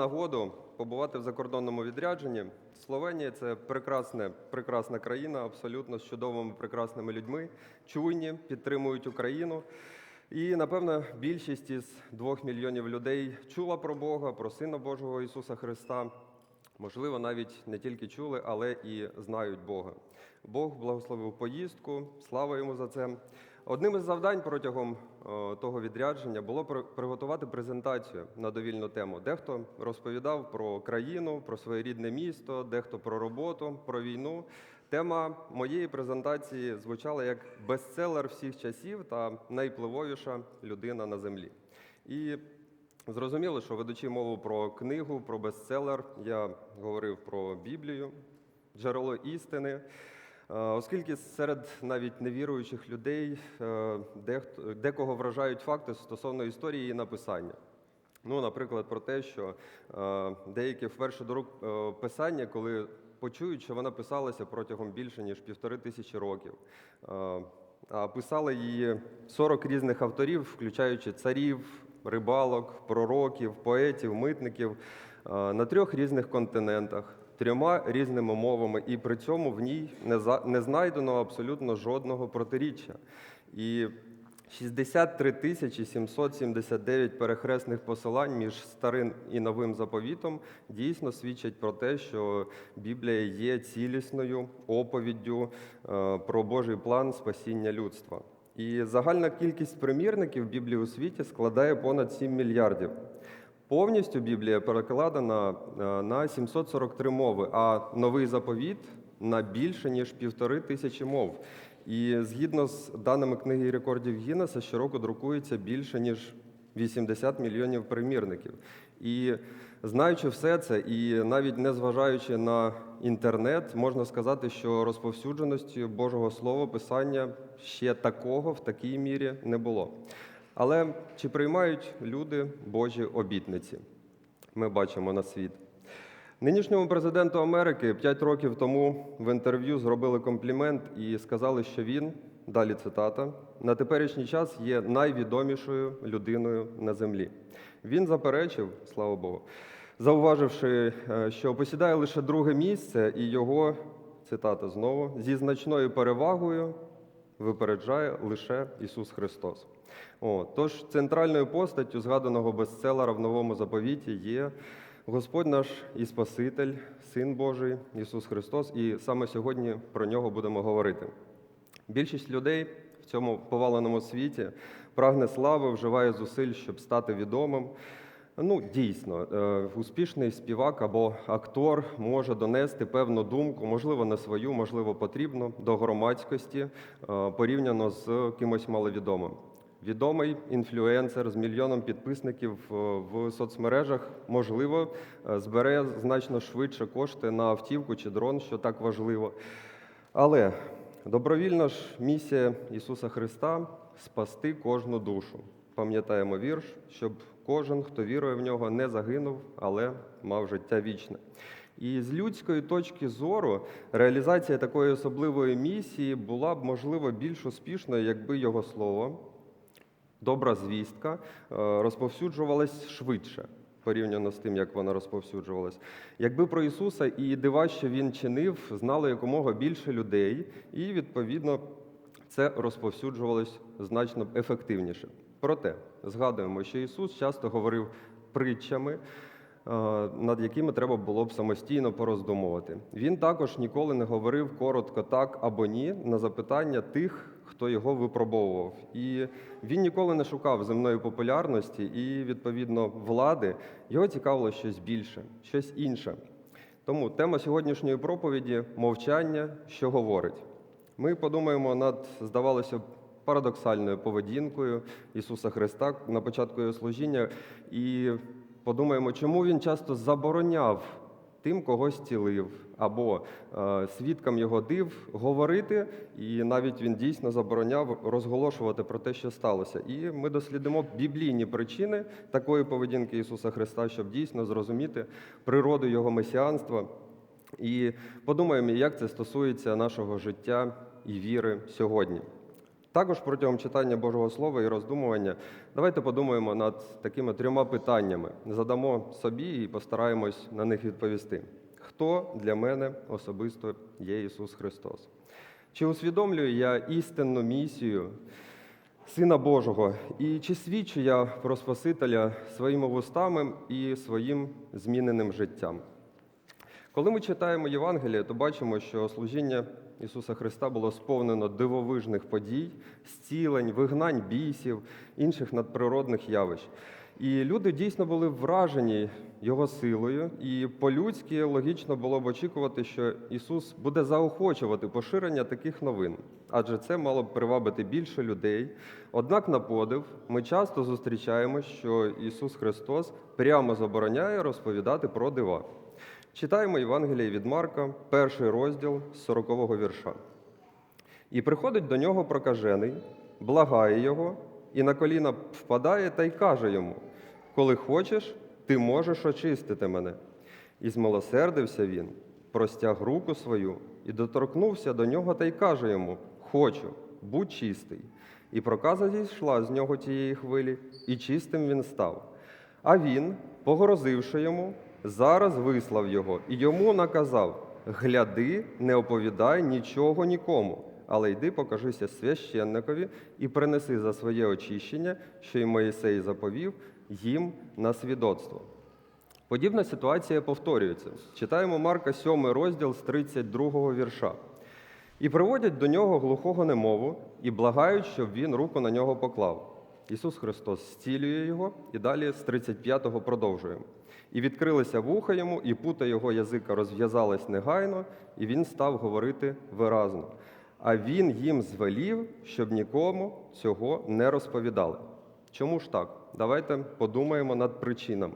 нагоду побувати в закордонному відрядженні. Словенія це прекрасне, прекрасна країна, абсолютно з чудовими прекрасними людьми, чуйні, підтримують Україну. І напевно більшість із двох мільйонів людей чула про Бога, про Сина Божого Ісуса Христа. Можливо, навіть не тільки чули, але і знають Бога. Бог благословив поїздку, слава йому за це. Одним із завдань протягом того відрядження було при- приготувати презентацію на довільну тему. Дехто розповідав про країну, про своє рідне місто, дехто про роботу, про війну. Тема моєї презентації звучала як бестселер всіх часів та найвпливовіша людина на землі. І Зрозуміло, що ведучи мову про книгу, про бестселер, я говорив про Біблію, джерело істини, Е, оскільки серед навіть невіруючих людей е, декого вражають факти стосовно історії і написання. Ну, наприклад, про те, що е, деякі вперше до рук е, писання, коли почують, що вона писалася протягом більше ніж півтори тисячі років. Е, а писали її 40 різних авторів, включаючи царів, рибалок, пророків, поетів, митників е, на трьох різних континентах, трьома різними мовами, і при цьому в ній не, за, не знайдено абсолютно жодного протиріччя. І 63 тисячі 779 перехресних посилань між старим і новим заповітом дійсно свідчать про те, що Біблія є цілісною оповіддю е, про Божий план спасіння людства. І загальна кількість примірників Біблії у світі складає понад 7 мільярдів. Повністю Біблія перекладена е, на 743 мови, а новий заповіт на більше ніж півтори тисячі мов. І згідно з даними книги рекордів Гіннеса, щороку друкується більше ніж 80 мільйонів примірників. І знаючи все це, і навіть не зважаючи на інтернет, можна сказати, що розповсюдженості Божого Слова Писання ще такого в такій мірі не було. Але чи приймають люди Божі обітниці? Ми бачимо на світ. Нинішньому президенту Америки 5 років тому в інтерв'ю зробили комплімент і сказали, що він, далі цитата, на теперішній час є найвідомішою людиною на землі. Він заперечив, слава Богу, зауваживши, е, що посідає лише друге місце, і його цитата знову зі значною перевагою випереджає лише Ісус Христос. О, тож центральною постаттю згаданого бестселера в новому заповіті є Господь наш і Спаситель, Син Божий, Ісус Христос, і саме сьогодні про нього будемо говорити. Більшість людей в цьому поваленому світі прагне слави, вживає зусиль, щоб стати відомим. Ну, дійсно, е, успішний співак або актор може донести певну думку, можливо, не свою, можливо, потрібну до громадськості е, порівняно з кимось маловідомим. Відомий інфлюенсер з мільйоном підписників е, в соцмережах, можливо, е, збере значно швидше кошти на автівку чи дрон, що так важливо. Але добровільна ж місія Ісуса Христа спасти кожну душу. Пам'ятаємо вірш, щоб кожен, хто вірує в нього, не загинув, але мав життя вічне. І з людської точки зору реалізація такої особливої місії була б, можливо, більш успішною, якби його слово, добра звістка, е, розповсюджувалась швидше порівняно з тим, як вона розповсюджувалась. Якби про Ісуса і дива, що він чинив, знало якомога більше людей, і відповідно це розповсюджувалось значно ефективніше. Проте згадуємо, що Ісус часто говорив притчами. Е, Над якими треба було б самостійно пороздумувати. Він також ніколи не говорив коротко так або ні на запитання тих, хто його випробовував. І він ніколи не шукав земної популярності і, відповідно, влади. Його цікавило щось більше, щось інше. Тому тема сьогоднішньої проповіді мовчання, що говорить. Ми подумаємо над, здавалося б, парадоксальною поведінкою Ісуса Христа на початку його служіння і подумаємо, чому він часто забороняв тим, кого зцілив, або е, свідкам його див говорити, і навіть він дійсно забороняв розголошувати про те, що сталося. І ми дослідимо біблійні причини такої поведінки Ісуса Христа, щоб дійсно зрозуміти природу Його месіанства. І подумаємо, як це стосується нашого життя і віри сьогодні. Також протягом читання Божого Слова і роздумування давайте подумаємо над такими трьома питаннями. Задамо собі і постараємось на них відповісти. Хто для мене особисто є Ісус Христос? Чи усвідомлюю я істинну місію Сина Божого? І чи свідчу я про Спасителя своїми вустами і своїм зміненим життям? Коли ми читаємо Євангеліє, то бачимо, що служіння Ісуса Христа було сповнено дивовижних подій, зцілень, вигнань бісів, інших надприродних явищ. І люди дійсно були вражені Його силою, і по-людськи логічно було б очікувати, що Ісус буде заохочувати поширення таких новин, адже це мало б привабити більше людей. Однак, на подив, ми часто зустрічаємо, що Ісус Христос прямо забороняє розповідати про дива. Читаємо Євангеліє від Марка, перший розділ з 40-го вірша. І приходить до нього прокажений, благає його, і на коліна впадає та й каже йому: Коли хочеш, ти можеш очистити мене. І змилосердився він, простяг руку свою і доторкнувся до нього та й каже йому: Хочу, будь чистий. І проказа зійшла з нього тієї хвилі, і чистим він став. А він, погрозивши йому, зараз вислав його і йому наказав: Гляди, не оповідай нічого нікому, але йди покажися священникові і принеси за своє очищення, що й Моїсей заповів їм на свідоцтво. Подібна ситуація повторюється. Читаємо Марка 7 розділ з 32 вірша. І приводять до нього глухого немову і благають, щоб він руку на нього поклав. Ісус Христос зцілює його і далі з 35-го продовжуємо. І відкрилися вуха йому, і пута його язика розв'язалась негайно, і він став говорити виразно. А він їм звелів, щоб нікому цього не розповідали. Чому ж так? Давайте подумаємо над причинами.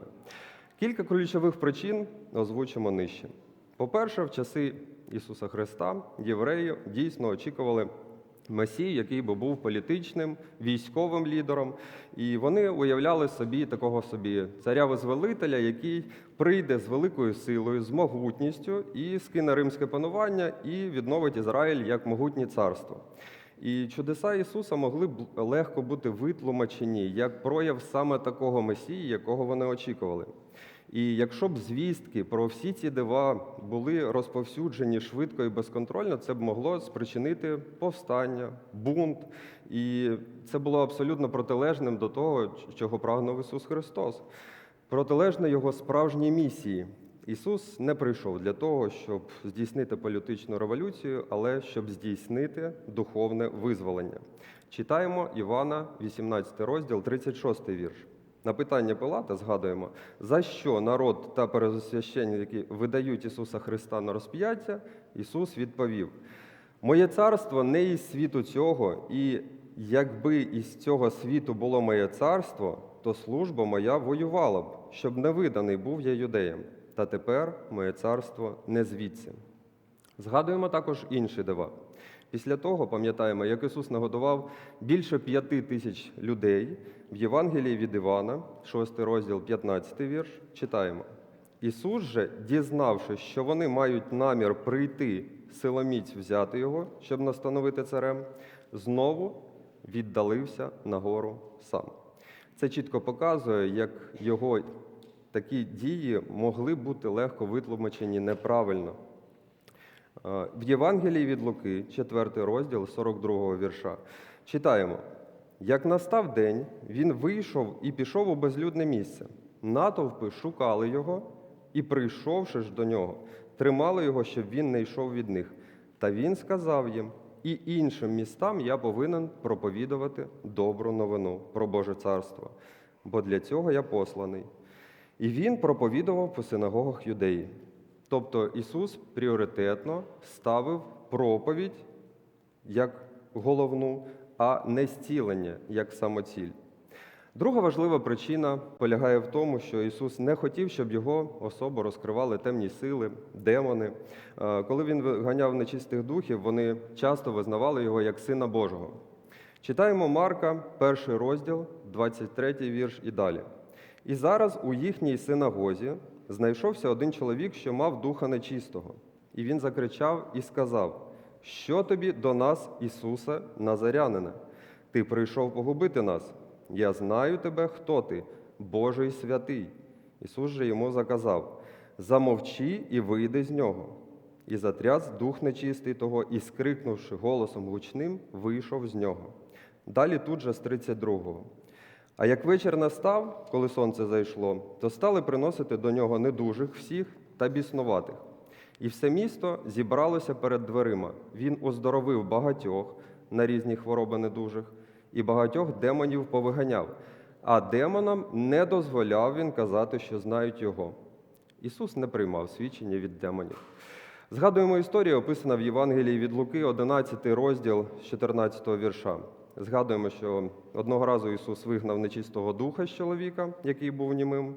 Кілька ключових причин озвучимо нижче. По-перше, в часи Ісуса Христа євреї дійсно очікували Месію, який би був політичним, військовим лідером, і вони уявляли собі такого собі царя-визволителя, який прийде з великою силою, з могутністю і скине римське панування і відновить Ізраїль як могутнє царство. І чудеса Ісуса могли б легко бути витлумачені як прояв саме такого Месії, якого вони очікували. І якщо б звістки про всі ці дива були розповсюджені швидко і безконтрольно, це б могло спричинити повстання, бунт. І це було абсолютно протилежним до того, чого прагнув Ісус Христос. Протилежне Його справжній місії. Ісус не прийшов для того, щоб здійснити політичну революцію, але щоб здійснити духовне визволення. Читаємо Івана, 18 розділ, 36 вірш. На питання Пилата згадуємо, за що народ та перезасвященники видають Ісуса Христа на розп'яття, Ісус відповів: Моє царство не із світу цього, і якби із цього світу було моє царство, то служба моя воювала б, щоб не виданий був я юдеям. Та тепер моє царство не звідси. Згадуємо також інші дива. Після того пам'ятаємо, як Ісус нагодував більше п'яти тисяч людей в Євангелії від Івана, 6 розділ, 15 вірш, читаємо. Ісус же, дізнавшись, що вони мають намір прийти силоміць взяти його, щоб настановити царем, знову віддалився на гору сам. Це чітко показує, як його такі дії могли бути легко витлумачені неправильно. Е, В Євангелії від Луки, 4 розділ 42 вірша, читаємо: як настав день, він вийшов і пішов у безлюдне місце. Натовпи шукали його і, прийшовши ж до нього, тримали його, щоб він не йшов від них. Та він сказав їм: і іншим містам я повинен проповідувати добру новину про Боже царство, бо для цього я посланий. І він проповідував по синагогах юдеї. Тобто Ісус пріоритетно ставив проповідь як головну, а не зцілення як самоціль. Друга важлива причина полягає в тому, що Ісус не хотів, щоб його особу розкривали темні сили, демони. Е, Коли він виганяв нечистих духів, вони часто визнавали його як Сина Божого. Читаємо Марка, перший розділ, 23 вірш і далі. І зараз у їхній синагозі знайшовся один чоловік, що мав духа нечистого. І він закричав і сказав, Що тобі до нас, Ісусе, Назарянине? Ти прийшов погубити нас. Я знаю тебе, хто ти, Божий святий. Ісус же йому заказав: Замовчи і вийди з нього. І затряс дух нечистий того, і, скрикнувши голосом гучним, вийшов з нього. Далі тут же з 32-го. А як вечір настав, коли сонце зайшло, то стали приносити до нього недужих всіх та біснуватих. І все місто зібралося перед дверима. Він оздоровив багатьох на різні хвороби недужих, і багатьох демонів повиганяв. А демонам не дозволяв він казати, що знають його. Ісус не приймав свідчення від демонів. Згадуємо історію, описана в Євангелії від Луки, 11 розділ з 14 вірша. Згадуємо, що одного разу Ісус вигнав нечистого духа з чоловіка, який був німим.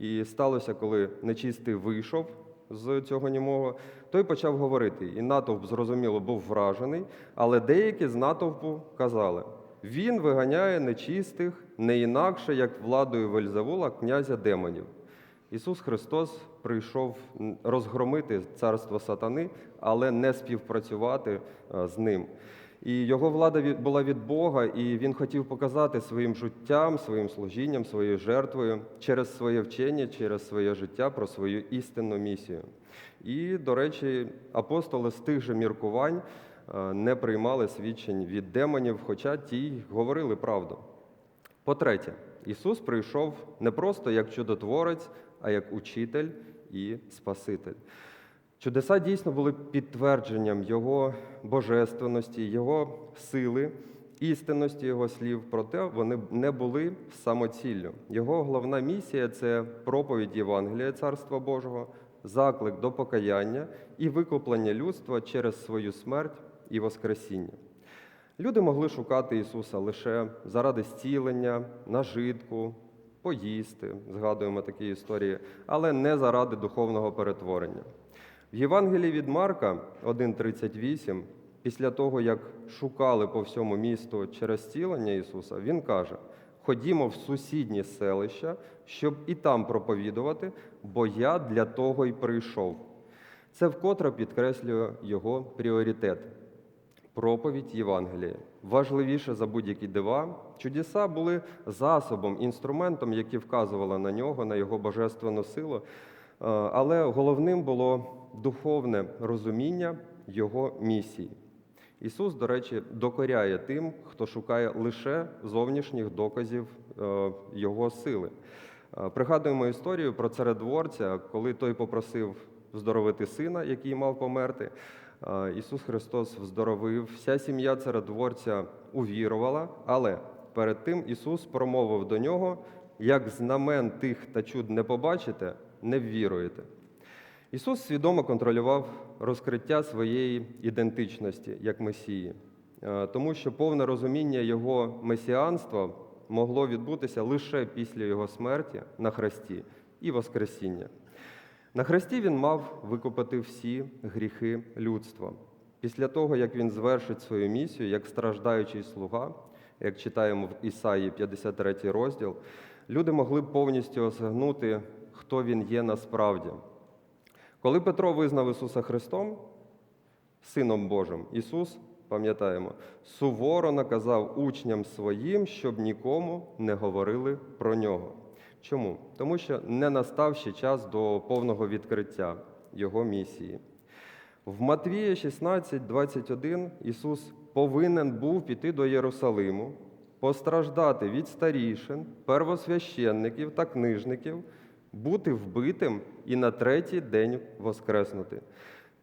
І сталося, коли нечистий вийшов з цього німого, той почав говорити. І натовп, зрозуміло, був вражений, але деякі з натовпу казали: Він виганяє нечистих не інакше, як владою Вельзевула, князя демонів. Ісус Христос прийшов розгромити царство сатани, але не співпрацювати е, з ним. І його влада була від Бога, і він хотів показати своїм життям, своїм служінням, своєю жертвою через своє вчення, через своє життя про свою істинну місію. І, до речі, апостоли з тих же міркувань е, не приймали свідчень від демонів, хоча ті й говорили правду. По-третє, Ісус прийшов не просто як чудотворець, а як учитель і Спаситель. Чудеса дійсно були підтвердженням Його божественності, Його сили, істинності Його слів, проте вони не були самоціллю. Його головна місія це проповідь Євангелія Царства Божого, заклик до покаяння і викуплення людства через свою смерть і Воскресіння. Люди могли шукати Ісуса лише заради зцілення, нажитку, поїсти, згадуємо такі історії, але не заради духовного перетворення. В Євангелії від Марка 1,38, після того, як шукали по всьому місту через зцілення Ісуса, Він каже: Ходімо в сусідні селища, щоб і там проповідувати, бо я для того й прийшов. Це вкотре підкреслює його пріоритет проповідь Євангелія. Важливіше за будь-які дива, чудеса були засобом, інструментом, який вказували на нього, на його божественну силу. Е, Але головним було духовне розуміння його місії. Ісус, до речі, докоряє тим, хто шукає лише зовнішніх доказів е, Його сили. Е, Пригадуємо історію про царедворця, коли той попросив вздоровити сина, який мав померти. Е, Ісус Христос вздоровив, вся сім'я царедворця увірувала, але перед тим Ісус промовив до нього: як знамен тих та чуд не побачите, не ввіруєте. Ісус свідомо контролював розкриття своєї ідентичності як Месії, е, тому що повне розуміння Його месіанства могло відбутися лише після Його смерті на хресті і Воскресіння. На хресті він мав викупити всі гріхи людства. Після того, як він звершить свою місію як страждаючий слуга, як читаємо в Ісаї 53 розділ, люди могли повністю осягнути, хто він є насправді. Коли Петро визнав Ісуса Христом, Сином Божим, Ісус, пам'ятаємо, суворо наказав учням своїм, щоб нікому не говорили про нього. Чому? Тому що не настав ще час до повного відкриття Його місії. В Матвія 16, 21 Ісус повинен був піти до Єрусалиму, постраждати від старішин, первосвященників та книжників, бути вбитим і на третій день воскреснути.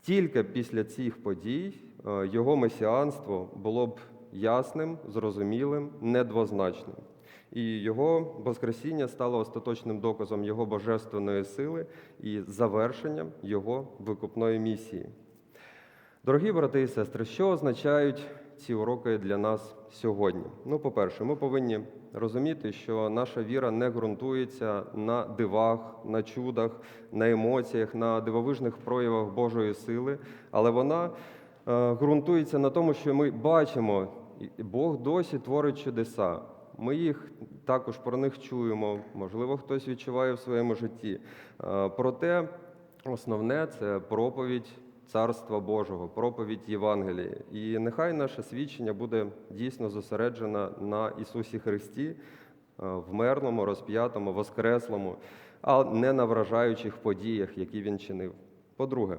Тільки після цих подій е, його месіанство було б ясним, зрозумілим, недвозначним. І його Воскресіння стало остаточним доказом його божественної сили і завершенням його викупної місії. Дорогі брати і сестри, що означають ці уроки для нас сьогодні? Ну, по-перше, ми повинні розуміти, що наша віра не ґрунтується на дивах, на чудах, на емоціях, на дивовижних проявах Божої сили, але вона е, ґрунтується на тому, що ми бачимо, Бог досі творить чудеса. Ми їх також про них чуємо, можливо, хтось відчуває в своєму житті. Е, Проте основне це проповідь Царства Божого, проповідь Євангелії. І нехай наше свідчення буде дійсно зосереджено на Ісусі Христі, е, вмерлому, розп'ятому, воскреслому, а не на вражаючих подіях, які він чинив. По-друге,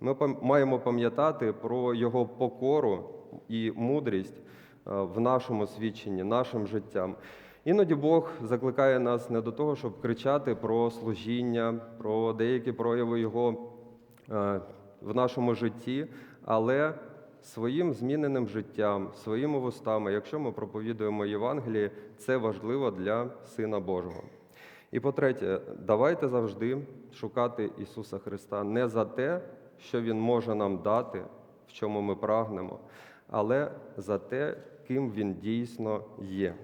ми маємо пам'ятати про його покору і мудрість е, в нашому свідченні, нашим життям. Іноді Бог закликає нас не до того, щоб кричати про служіння, про деякі прояви Його е, в нашому житті, але своїм зміненим життям, своїми вустами, якщо ми проповідуємо Євангеліє, це важливо для Сина Божого. І по-третє, давайте завжди шукати Ісуса Христа не за те, що Він може нам дати, в чому ми прагнемо, але за те, ким Він дійсно є.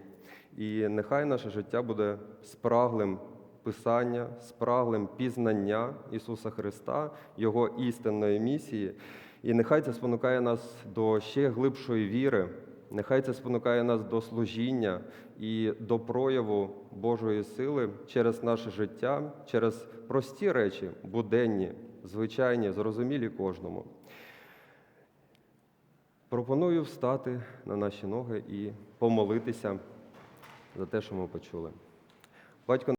І нехай наше життя буде спраглим Писання, спраглим пізнання Ісуса Христа, Його істинної місії. І нехай це спонукає нас до ще глибшої віри, нехай це спонукає нас до служіння і до прояву Божої сили через наше життя, через прості речі, буденні, звичайні, зрозумілі кожному. Пропоную встати на наші ноги і помолитися за те, що ми почули. Батько